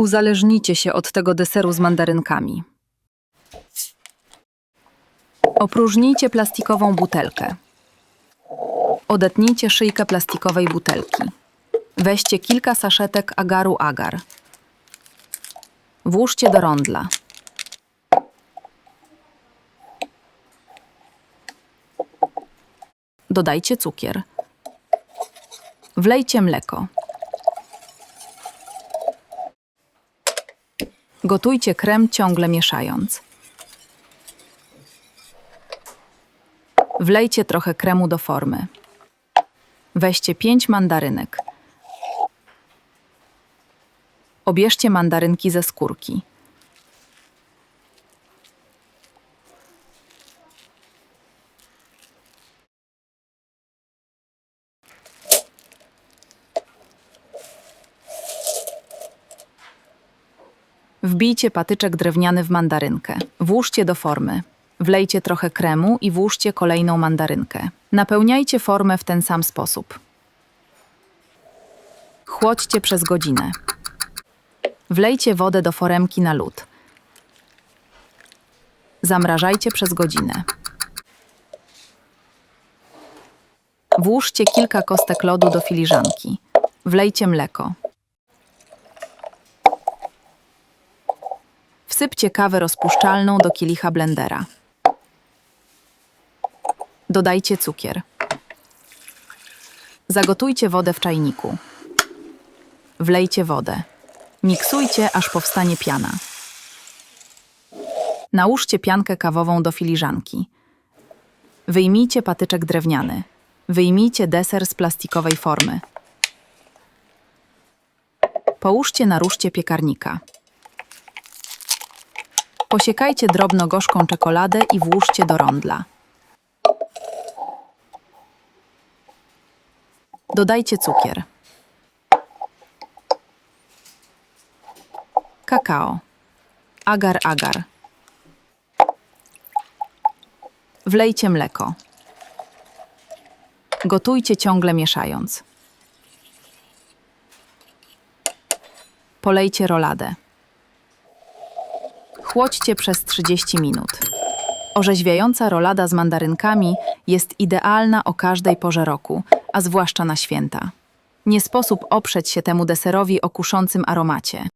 Uzależnicie się od tego deseru z mandarynkami. Opróżnijcie plastikową butelkę. Odetnijcie szyjkę plastikowej butelki. Weźcie kilka saszetek agaru agar. Włóżcie do rondla. Dodajcie cukier. Wlejcie mleko. Gotujcie krem ciągle mieszając. Wlejcie trochę kremu do formy. Weźcie 5 mandarynek. Obierzcie mandarynki ze skórki. Wbijcie patyczek drewniany w mandarynkę. Włóżcie do formy. Wlejcie trochę kremu i włóżcie kolejną mandarynkę. Napełniajcie formę w ten sam sposób. Chłodźcie przez godzinę. Wlejcie wodę do foremki na lód. Zamrażajcie przez godzinę. Włóżcie kilka kostek lodu do filiżanki. Wlejcie mleko. Wsypcie kawę rozpuszczalną do kielicha blendera. Dodajcie cukier. Zagotujcie wodę w czajniku. Wlejcie wodę. Miksujcie, aż powstanie piana. Nałóżcie piankę kawową do filiżanki. Wyjmijcie patyczek drewniany. Wyjmijcie deser z plastikowej formy. Połóżcie na ruszcie piekarnika. Posiekajcie drobno gorzką czekoladę i włóżcie do rondla. Dodajcie cukier. Kakao. Agar agar. Wlejcie mleko. Gotujcie ciągle mieszając. Polejcie roladę. Chłodźcie przez 30 minut. Orzeźwiająca rolada z mandarynkami jest idealna o każdej porze roku, a zwłaszcza na święta. Nie sposób oprzeć się temu deserowi o kuszącym aromacie.